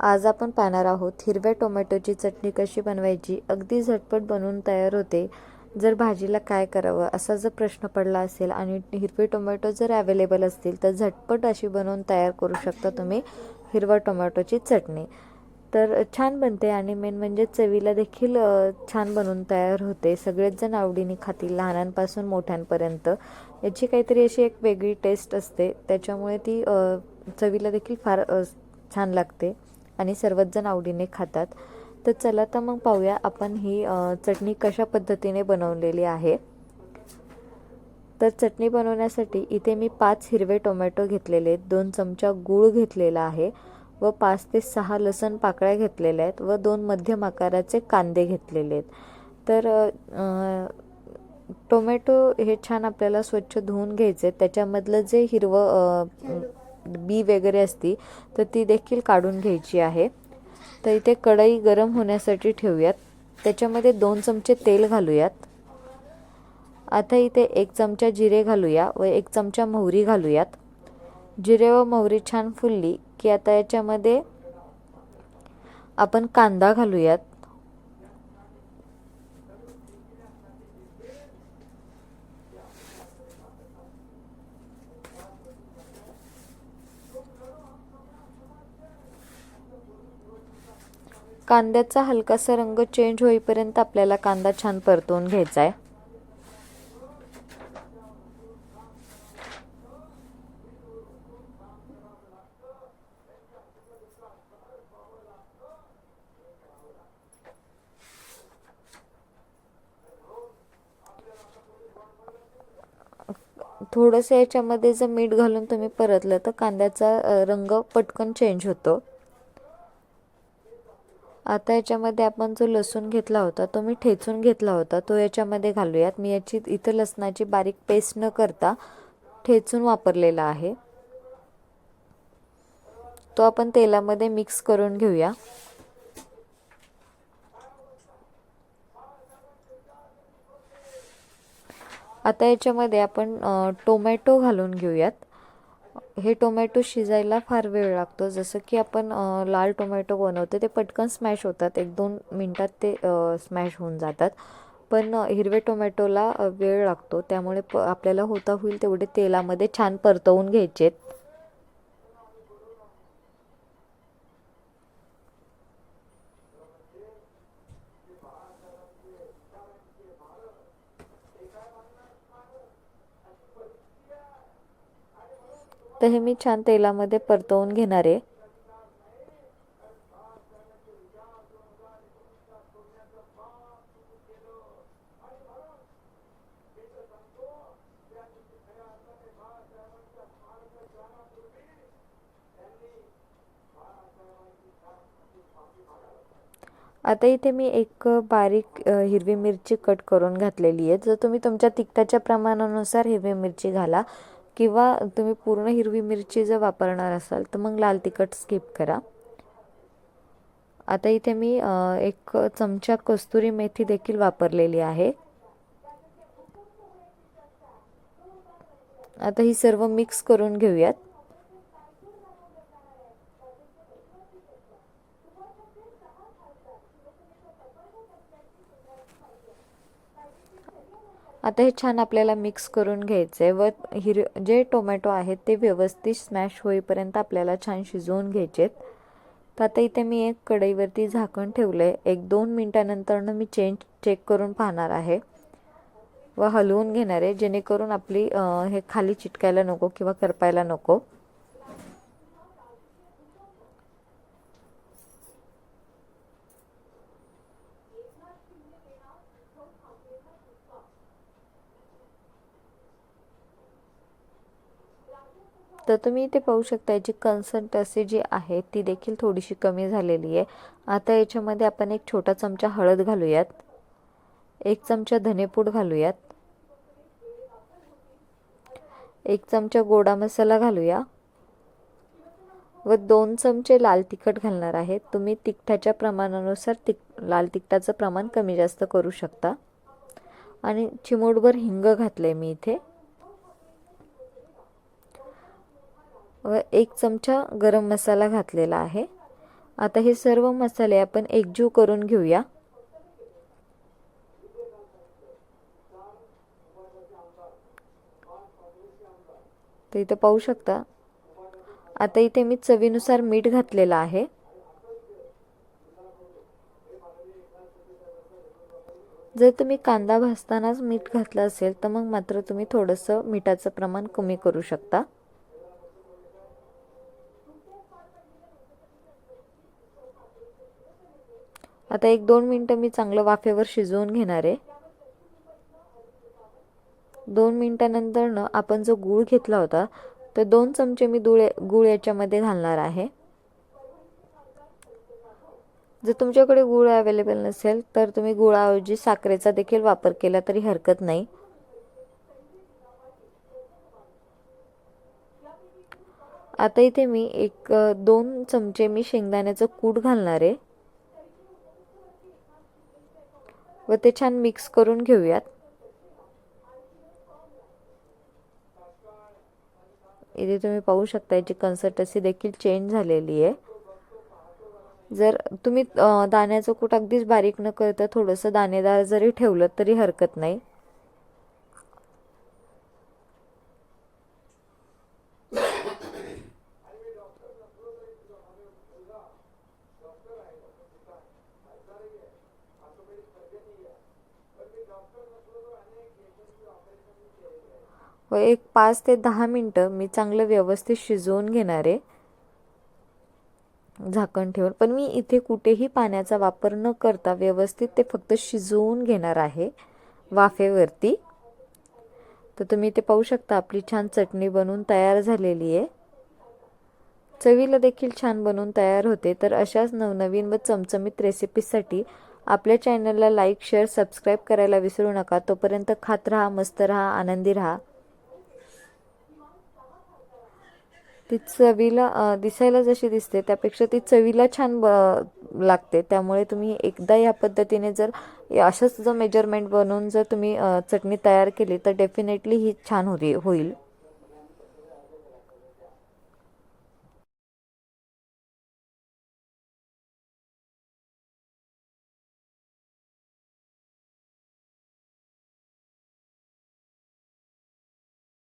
आज आपण पाहणार आहोत हिरव्या टोमॅटोची चटणी कशी बनवायची? अगदी झटपट बनवून तयार होते. जर भाजीला काय करावं? असा जर प्रश्न पडला असेल आणि हिरवे टोमॅटो जर अवेलेबल असतील तर झटपट अशी बनवून तयार करू शकता तुम्ही हिरवा टोमॅटोची चटणी. तर छान बनते आणि मेन म्हणजे चवीला देखील छान बनवून तयार होते. सगळेच जण आवडीने खातील लहानांपासून मोठ्यांपर्यंत. याची काहीतरी अशी एक वेगळी टेस्ट असते. त्याच्यामुळे ती चवीला देखील फार छान लागते. आणि सर्वच जण आवडीने खातात. तर चला तर मग पाहूया आपण ही चटणी कशा पद्धतीने बनवलेली आहे. तर चटणी बनवण्यासाठी इथे मी पाच हिरवे टोमॅटो घेतलेले आहेत. दोन चमचा गूळ घेतलेला आहे व पाच ते सहा लसण पाकळ्या घेतलेल्या आहेत व दोन मध्यम आकाराचे कांदे घेतलेले आहेत. तर टोमॅटो हे छान आपल्याला स्वच्छ धुवून घ्यायचे त्याच्यामधलं जे हिरवं बी वगैरे असती तर ती देखील काढून घ्यायची आहे. तर इथे कढई गरम होण्यासाठी ठेवूयात. त्याच्यामध्ये दोन चमचे तेल घालूयात. आता इथे एक चमचा जिरे घालूया व एक चमचा मोहरी घालूयात. जिरे व मोहरी छान फुलली की आता याच्यामध्ये आपण कांदा घालूयात. कांद्याचा हलकासा रंग चेंज होईपर्यंत आपल्याला कांदा छान परतवून घ्यायचा आहे. थोडंसं याच्यामध्ये जर मीठ घालून तुम्ही परतलं तर कांद्याचा रंग पटकन चेंज होतो. आता याच्यामध्ये आपण जो लसूण घेतला होता तो मी ठेचून घेतला होता तो याच्यामध्ये घालूयात. मी याची इथं लसणाची बारीक पेस्ट न करता ठेचून वापरलेला आहे. तो आपण तेलामध्ये मिक्स करून घेऊया. आता याच्यामध्ये आपण टोमॅटो घालून घेऊयात. हे टोमॅटो शिजायला फार वेळ लागतो. जसं की आपण लाल टोमॅटो बनवतो ते पटकन स्मॅश होतात. एक दोन मिनटात ते स्मॅश होऊन जातात. पण हिरवे टोमॅटोला वेळ लागतो. त्यामुळे प आपल्याला होता होईल तेवढे तेलामध्ये छान परतवून घ्यायचेत. तर हे मी छान तेलामध्ये परतवून घेणार आहे. आता इथे मी एक बारीक हिरवी मिरची कट करून घातलेली आहे. जर तुम्ही तुमच्या तिखटाच्या प्रमाणानुसार हिरवी मिरची घाला किंवा तुम्ही पूर्ण हिरवी मिरची जर वापरणार असाल तर मग लाल तिखट स्किप करा. आता इथे मी एक चमचा कस्तुरी मेथी देखील वापरलेली आहे. आता ही सर्व मिक्स करून घेऊयात. आता हे छान आपल्याला मिक्स करून घ्यायचं आहे व हिर जे टोमॅटो आहेत ते व्यवस्थित स्मॅश होईपर्यंत आपल्याला छान शिजवून घ्यायचेत. तर आता इथे मी एक कढईवरती झाकण ठेवलं आहे एक दोन मिनटानंतरनं मी चेंज चेक करून पाहणार आहे. व हलवून घेणार आहे जेणेकरून आपली हे खाली चिटकायला नको किंवा करपायला नको. तर तुम्ही इथे पाहू शकता याची कन्सिस्टन्सी जी आहे ती देखील थोडीशी कमी झालेली आहे. आता याच्यामध्ये आपण एक छोटा चमचा हळद घालूयात. एक चमचा धनेपूड घालूयात. एक चमचा गोडा मसाला घालूया. व दोन चमचे लाल तिखट घालणार आहे. तुम्ही तिखटाच्या प्रमाणानुसार तिक लाल तिखटाचं प्रमाण कमी जास्त करू शकता. आणि चिमूटभर हिंग घातलं आहे मी इथे. व एक चमचा गरम मसाला घातलेला आहे. आता हे सर्व मसाले आपण एकजीव करून घेऊया. तर इथं पाहू शकता. आता इथे मी चवीनुसार मीठ घातलेलं आहे. जर तुम्ही कांदा भाजतानाच मीठ घातलं असेल तर मग मात्र तुम्ही थोडंसं मिठाचं प्रमाण कमी करू शकता. आता एक दोन मिनटं मी चांगलं वाफेवर शिजवून घेणार आहे. दोन मिनटानंतर न आपण जो गूळ घेतला होता तर दोन चमचे मी दुळे गूळ याच्यामध्ये घालणार आहे. जर तुमच्याकडे गूळ अवेलेबल नसेल तर तुम्ही गुळाऐवजी साखरेचा देखील वापर केला तरी हरकत नाही. आता इथे मी एक दोन चमचे मी शेंगदाण्याचं कूट घालणार आहे. व ते छान मिक्स करून घेऊयात. इथे तुम्ही पाहू शकता याची कन्सिस्टन्सी देखील चेंज झालेली आहे. जर तुम्ही दाण्याचं कूट अगदीच बारीक न करता थोडंसं दाणेदार जरी ठेवलं तरी हरकत नाही. व एक पाच ते दहा मिनटं मी चांगलं व्यवस्थित शिजवून घेणार आहे. झाकण ठेवून. पण मी इथे कुठेही पाण्याचा वापर न करता व्यवस्थित ते फक्त शिजवून घेणार आहे वाफेवरती. तर तुम्ही ते पाहू शकता आपली छान चटणी बनवून तयार झालेली आहे. चवीला देखील छान बनवून तयार होते. तर अशाच नवनवीन व चमचमीत रेसिपीसाठी आपल्या चॅनलला लाईक शेअर सबस्क्राईब करायला विसरू नका. तोपर्यंत खात राहा मस्त राहा आनंदी राहा. ती चवीला दिसायला जशी दिसते त्यापेक्षा ती चवीला छान ब लागते. त्यामुळे तुम्ही एकदा या पद्धतीने जर अशाच जर मेजरमेंट बनवून जर तुम्ही चटणी तयार केली तर डेफिनेटली ही छान होती होईल.